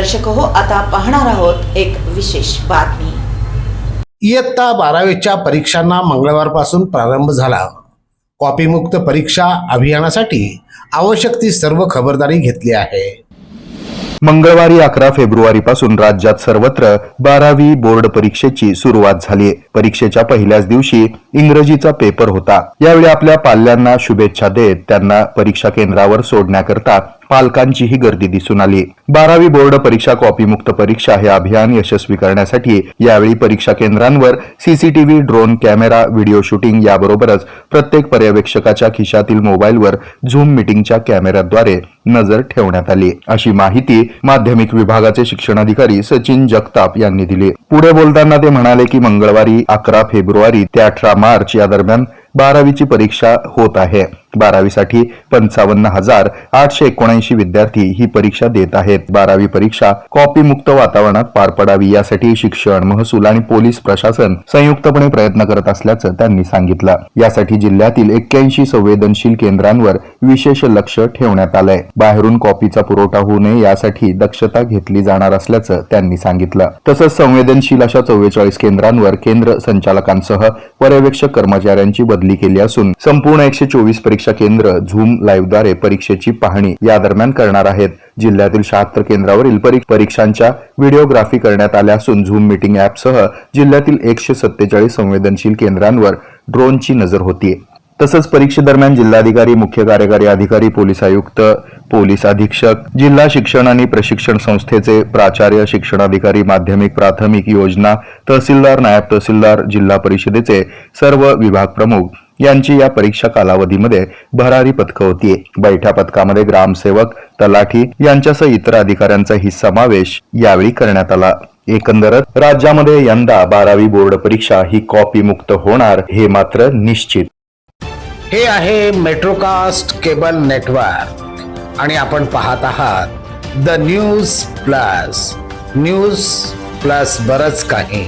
दर्शक हो आता पाहणार आहोत एक विशेष बातमी. इयत्ता बारावीच्या परीक्षांना मंगळवारपासून प्रारंभ झाला. कॉपीमुक्त परीक्षा अभियानासाठी आवश्यक ती सर्व खबरदारी घेतली आहे. मंगळवारी अकरा फेब्रुवारी पासून राज्यात सर्वत्र बारावी बोर्ड परीक्षेची सुरुवात झाली. परीक्षेच्या पहिल्याच दिवशी इंग्रजीचा पेपर होता. यावेळी आपल्या पाल्यांना शुभेच्छा देत त्यांना परीक्षा केंद्रावर सोडण्याकरता पालकांचीही गर्दी दिसून आली. बारावी बोर्ड परीक्षा कॉपीमुक्त परीक्षा हे अभियान यशस्वी करण्यासाठी यावेळी परीक्षा केंद्रांवर CCTV drone camera video shooting याबरोबरच प्रत्येक पर्यवेक्षकाच्या खिशातील मोबाईलवर झूम मिटिंगच्या कॅमेऱ्याद्वारे नजर ठेवण्यात आली. अशी माहिती माध्यमिक विभागाचे शिक्षणाधिकारी सचिन जगताप यांनी दिली. पुढे बोलताना ते म्हणाले की मंगळवारी अकरा फेब्रुवारी ते अठरा मार्च या दरम्यान बारावीची परीक्षा होत आहे. बारावीसाठी पंचावन्न हजार आठशे एकोणऐंशी विद्यार्थी ही परीक्षा देत आहेत. बारावी परीक्षा कॉपी मुक्त वातावरणात पार पडावी यासाठी शिक्षण महसूल आणि पोलीस प्रशासन संयुक्तपणे प्रयत्न करत असल्याचं त्यांनी सांगितलं. यासाठी जिल्ह्यातील एक्क्याऐंशी संवेदनशील केंद्रांवर विशेष लक्ष ठेवण्यात आलंय. बाहेरून कॉपीचा पुरवठा होऊ नये यासाठी दक्षता घेतली जाणार असल्याचं त्यांनी सांगितलं. तसंच संवेदनशील अशा चव्वेचाळीस केंद्रांवर केंद्र संचालकांसह पर्यवेक्षक कर्मचाऱ्यांची बदली केली असून संपूर्ण एकशे चोवीस परीक्षा परीक्षा केंद्र झूम लाईव्हद्वारे परीक्षेची पाहणी या दरम्यान करणार आहेत. जिल्ह्यातील शहात्तर केंद्रावरील परीक्षांच्या व्हिडिओग्राफी करण्यात आल्या असून झूम मीटिंग ॲपसह जिल्ह्यातील एकशे सत्तेचाळीस संवेदनशील केंद्रांवर ड्रोनची नजर होतीये. तसंच परीक्षेदरम्यान जिल्हाधिकारी मुख्य कार्यकारी अधिकारी पोलीस आयुक्त पोलीस अधीक्षक जिल्हा शिक्षण आणि प्रशिक्षण संस्थेचे प्राचार्य शिक्षणाधिकारी माध्यमिक प्राथमिक योजना तहसीलदार नायब तहसीलदार जिल्हा परिषदेचे सर्व विभाग प्रमुख यांची या परीक्षा कालावधीमध्ये भरारी पथकं होती बैठ्या पथकामध्ये ग्रामसेवक तलाठी यांच्यासह इतर अधिकाऱ्यांचाही समावेश यावेळी करण्यात आला. एकंदरच राज्यामध्ये यंदा बारावी बोर्ड परीक्षा ही कॉपी मुक्त होणार हे मात्र निश्चित. हे आहे मेट्रोकास्ट केबल नेटवर्क आणि आपण पाहत आहात the news plus news plus बरच काही.